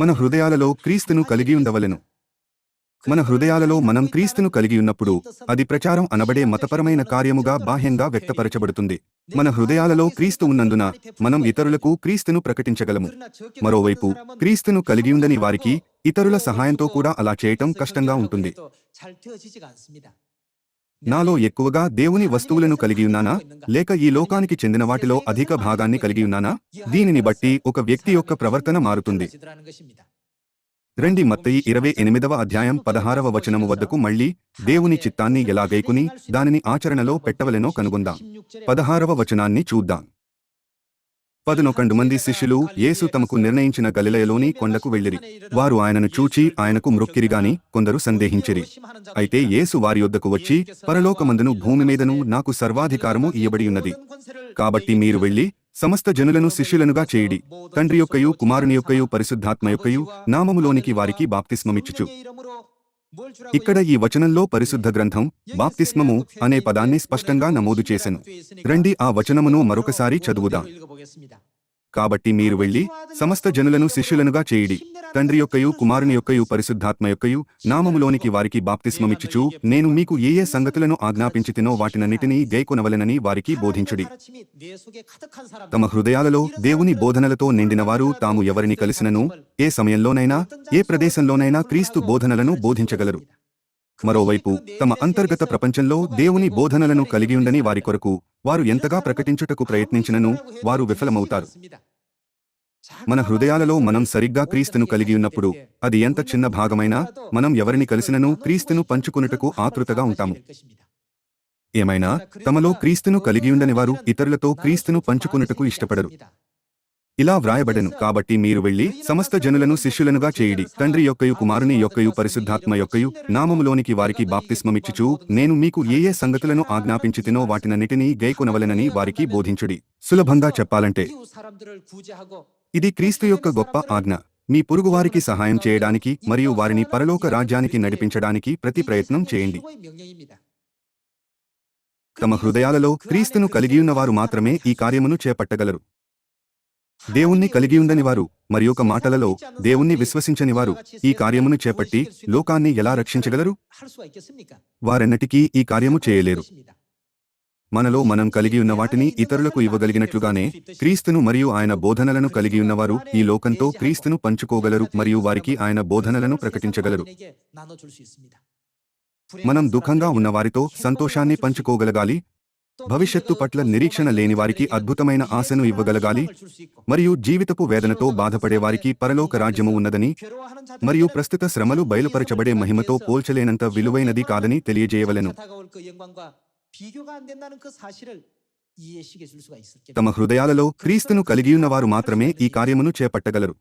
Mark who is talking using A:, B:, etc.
A: మన హృదయాలలో క్రీస్తును కలిగి ఉండవలెను. మన హృదయాలలో మనం క్రీస్తును కలిగి ఉన్నప్పుడు అది ప్రచారం అనబడే మతపరమైన కార్యముగా బాహ్యంగా వ్యక్తపరచబడుతుంది. మన హృదయాలలో క్రీస్తు ఉన్నందున మనం ఇతరులకు క్రీస్తును ప్రకటించగలము. మరోవైపు క్రీస్తును కలిగి ఉందని వారికి ఇతరుల సహాయంతో కూడా అలా చేయటం కష్టంగా ఉంటుంది. నాలో ఎక్కువగా దేవుని వస్తువులను కలిగి ఉన్నానా? లేక ఈ లోకానికి చెందిన వాటిలో అధిక భాగాన్ని కలిగి ఉన్నానా? దీనిని బట్టి ఒక వ్యక్తి యొక్క ప్రవర్తన మారుతుంది. రెండి మత్తయి ఇరవై ఎనిమిదవ అధ్యాయం పదహారవ వచనము వద్దకు మళ్ళీ దేవుని చిత్తాన్ని ఎలా గైకుని దానిని ఆచరణలో పెట్టవలెనో కనుగొందాం. పదహారవ వచనాన్ని చూద్దాం. పదనొకండు మంది శిష్యులు యేసు తమకు నిర్ణయించిన గలిలయలోని కొండకు వెళ్ళిరి. వారు ఆయనను చూచి ఆయనకు మృక్కిరిగాని కొందరు సందేహించిరి. అయితే యేసు వారి యొద్దకు వచ్చి పరలోకమందును భూమి మీదను నాకు సర్వాధికారము ఇయ్యబడి ఉన్నది. కాబట్టి మీరు వెళ్ళి సమస్త జనులను శిష్యులనుగా చేయడి. తండ్రి యొక్కయు కుమారుని యొక్కయు పరిశుద్ధాత్మ యొక్కయు నామములోనికి వారికి బాప్తిస్మమిచ్చుచు. ఇక్కడ ఈ వచనంలో పరిశుద్ధ గ్రంథం బాప్తిస్మము అనే పదాన్ని స్పష్టంగా నమోదు చేసెను. రండి ఆ వచనమును మరొకసారి చదువుదాం. కాబట్టి మీరు వెళ్ళి సమస్త జనులను శిష్యులనుగా చేయడి. తండ్రి యొక్కయు కుమారుని యొక్కయు పరిశుద్ధాత్మ యొక్కయు నామములోనికి వారికి బాప్తిస్మమిచ్చుచు నేను మీకు ఏ ఏ సంగతులను ఆజ్ఞాపించితినో వాటినన్నిటినీ గైకొనవలెనని వారికి బోధించుడి. తమ హృదయాలలో దేవుని బోధనలతో నిండినవారు తాము ఎవరిని కలిసినను ఏ సమయంలోనైనా ఏ ప్రదేశంలోనైనా క్రీస్తు బోధనలను బోధించగలరు. మరోవైపు తమ అంతర్గత ప్రపంచంలో దేవుని బోధనలను కలిగి ఉండని వారి కొరకు వారు ఎంతగా ప్రకటించుటకు ప్రయత్నించినను వారు విఫలమవుతారు. మన హృదయాలలో మనం సరిగ్గా క్రీస్తును కలిగి ఉన్నప్పుడు అది ఎంత చిన్న భాగమైనా మనం ఎవరిని కలిసినను క్రీస్తును పంచుకున్నటకు ఆతృతగా ఉంటాము. ఏమైనా తమలో క్రీస్తును కలిగియుండని వారు ఇతరులతో క్రీస్తును పంచుకున్నటకు ఇష్టపడరు. ఇలా వ్రాయబడెను కాబట్టి మీరు వెళ్ళి సమస్త జనులను శిష్యులనుగా చేయడి. తండ్రి యొక్కయు కుమారుని యొక్కయు పరిశుద్ధాత్మ యొక్కయు నామములోనికి వారికి బాప్తిస్మమిచ్చుచు నేను మీకు ఏ ఏ సంగతులను ఆజ్ఞాపించితినో వాటినన్నిటినీ గైకొనవలెనని వారికి బోధించుడి. సులభంగా చెప్పాలంటే ఇది క్రీస్తు యొక్క గొప్ప ఆజ్ఞ. మీ పొరుగువారికి సహాయం చేయడానికి మరియు వారిని పరలోక రాజ్యానికి నడిపించడానికి ప్రతి ప్రయత్నం చేయండి. తమ హృదయాలలో క్రీస్తును కలిగియున్న వారు మాత్రమే ఈ కార్యమును చేపట్టగలరు. దేవుణ్ణి కలిగి వారు మరి ఒక మాటలలో దేవుణ్ణి విశ్వసించని వారు ఈ కార్యమును చేపట్టి లోకాన్ని ఎలా రక్షించగలరు? వారెన్నటికీ ఈ కార్యము చేయలేరు. మనలో మనం కలిగి ఉన్న వాటిని ఇతరులకు ఇవ్వగలిగినట్లుగానే క్రీస్తును మరియు ఆయన బోధనలను కలిగి ఉన్నవారు ఈ లోకంతో క్రీస్తును పంచుకోగలరు మరియు వారికి ఆయన బోధనలను ప్రకటించగలరు. మనం దుఃఖంగా ఉన్నవారితో సంతోషాన్ని పంచుకోగలగాలి భవిష్యత్తు పట్ల నిరీక్షణ లేని వారికి అద్భుతమైన ఆశను ఇవ్వగలగాలి మరియు జీవితపు వేదనతో బాధపడే వారికి పరలోక రాజ్యము ఉన్నదని మరియు ప్రస్తుత శ్రమలు బయలుపరచబడే మహిమతో పోల్చలేనంత విలువైనది కాదని తెలియజేయవలెను. తమ హృదయాలలో క్రీస్తును కలిగియున్నవారు మాత్రమే ఈ కార్యమును చేపట్టగలరు